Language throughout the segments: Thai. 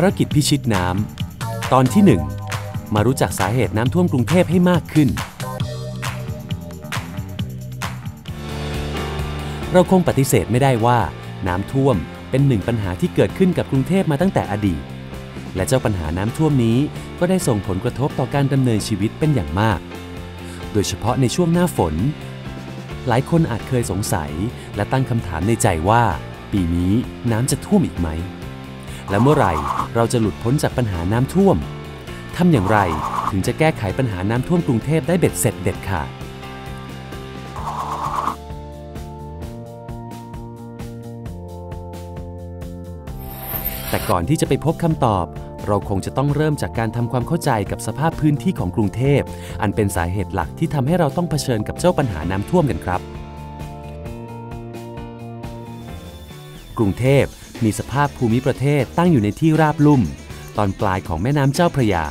ภารกิจพิชิตน้ำ ตอนที่ 1 มารู้จักสาเหตุน้ำท่วมกรุงเทพให้มากขึ้น เราคงปฏิเสธไม่ได้ว่า น้ำท่วมเป็นหนึ่งปัญหาที่เกิดขึ้นกับกรุงเทพมาตั้งแต่อดีต และเจ้าปัญหาน้ำท่วมนี้ก็ได้ส่งผลกระทบต่อการดำเนินชีวิตเป็นอย่างมาก โดยเฉพาะในช่วงหน้าฝน หลายคนอาจเคยสงสัยและตั้งคำถามในใจว่า ปีนี้น้ำจะท่วมอีกไหม และเมื่อไหร่เราจะหลุดพ้นจากปัญหาน้ำท่วมทำอย่างไรถึงจะแก้ไขปัญหาน้ำท่วมกรุงเทพได้เบ็ดเสร็จเด็ดขาดแต่ก่อนที่จะไปพบคำตอบ เราคงจะต้องเริ่มจากการทำความเข้าใจกับสภาพพื้นที่ของกรุงเทพ อันเป็นสาเหตุหลักที่ทำให้เราต้องเผชิญกับเจ้าปัญหาน้ำท่วมกันครับ กรุงเทพ มีสภาพภูมิประเทศตั้งอยู่ในที่ราบลุ่ม ตอนปลายของแม่น้ำเจ้าพระยา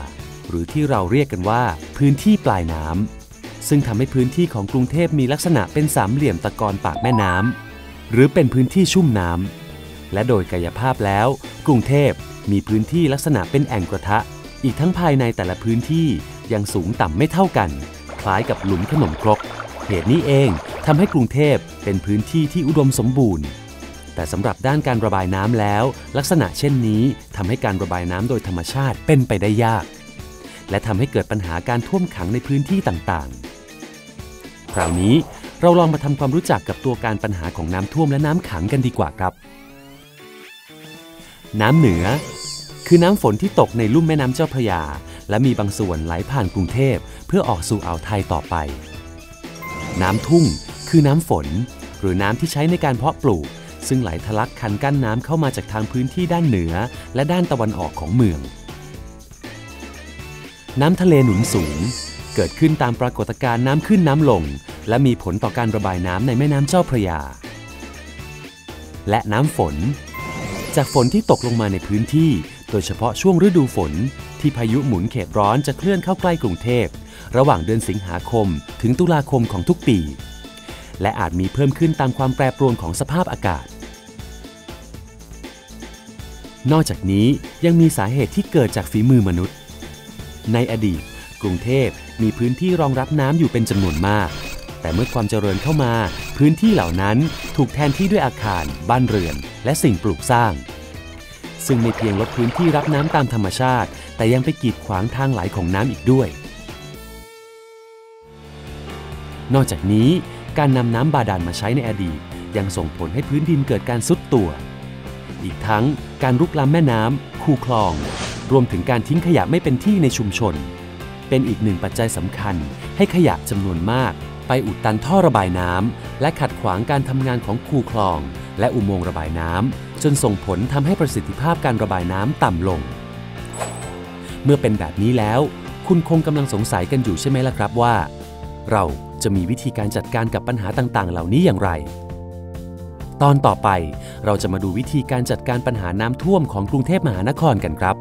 หรือที่เราเรียกกันว่า พื้นที่ปลายน้ำซึ่งทำให้พื้นที่ของกรุงเทพมีลักษณะเป็นสามเหลี่ยมตะกอนปากแม่น้ำหรือเป็นพื้นที่ชุ่มน้ำและโดยกายภาพแล้ว กรุงเทพมีพื้นที่ลักษณะเป็นแอ่งกระทะ อีกทั้งภายในแต่ละพื้นที่ยังสูงต่ำไม่เท่ากัน คล้ายกับหลุมขนมครกเหตุนี้เองทำให้กรุงเทพเป็นพื้นที่ที่อุดมสมบูรณ์ แต่สำหรับด้านการระบายน้ำแล้ว ลักษณะเช่นนี้ทำให้การระบายน้ำโดยธรรมชาติเป็นไปได้ยาก และทำให้เกิดปัญหาการท่วมขังในพื้นที่ต่างๆ คราวนี้เราลองมาทำความรู้จักกับตัวการปัญหาของน้ำท่วมและน้ำขังกันดีกว่าครับ น้ำเหนือ คือน้ำฝนที่ตกในลุ่มแม่น้ำเจ้าพระยา และมีบางส่วนไหลผ่านกรุงเทพ เพื่อออกสู่อ่าวไทยต่อไป น้ำทุ่ง คือน้ำฝน หรือน้ำที่ใช้ในการเพาะปลูก ซึ่งไหลทะลักคันกั้นน้ำเข้ามาจากทางพื้นที่ด้านเหนือ และด้านตะวันออกของเมือง น้ำทะเลหนุนสูง เกิดขึ้นตามปรากฏการณ์น้ำขึ้นน้ำลง และมีผลต่อการระบายน้ำในแม่น้ำเจ้าพระยา และน้ำฝน จากฝนที่ตกลงมาในพื้นที่ โดยเฉพาะช่วงฤดูฝน ที่พายุหมุนเขตร้อนจะเคลื่อนเข้าใกล้กรุงเทพระหว่างเดือนสิงหาคม ถึงตุลาคมของทุกปี และอาจมีเพิ่มขึ้นตามความแปรปรวนของสภาพอากาศ นอกจากนี้ยังมีสาเหตุที่เกิดจากฝีมือมนุษย์ ในอดีต กรุงเทพมีพื้นที่รองรับน้ำอยู่เป็นจำนวนมาก แต่เมื่อความเจริญเข้ามา พื้นที่เหล่านั้นถูกแทนที่ด้วยอาคาร บ้านเรือน และสิ่งปลูกสร้าง ซึ่งไม่เพียงลดพื้นที่รับน้ำตามธรรมชาติ แต่ยังไปกีดขวางทางไหลของน้ำอีกด้วย นอกจากนี้การนำน้ำบาดาลมาใช้ในอดีต ยังส่งผลให้พื้นดินเกิดการซุดตัว อีกทั้ง การรุกล้ำแม่น้ำคูคลอง รวมถึงการทิ้งขยะไม่เป็นที่ในชุมชน เป็นอีกหนึ่งปัจจัยสำคัญ ให้ขยะจำนวนมาก ไปอุดตันท่อระบายน้ำและขัดขวางการทำงานของคูคลอง และอุโมงค์ระบายน้ำจนส่งผลทำให้ประสิทธิภาพการระบายน้ำต่ำลง เมื่อเป็นแบบนี้แล้ว คุณคงกำลังสงสัยกันอยู่ใช่ไหมล่ะครับว่า เราจะมีวิธีการจัดการกับปัญหาต่างๆ เหล่านี้อย่างไร ตอนต่อไปเราจะมาดูวิธีการจัดการปัญหาน้ำท่วมของกรุงเทพมหานครกันครับ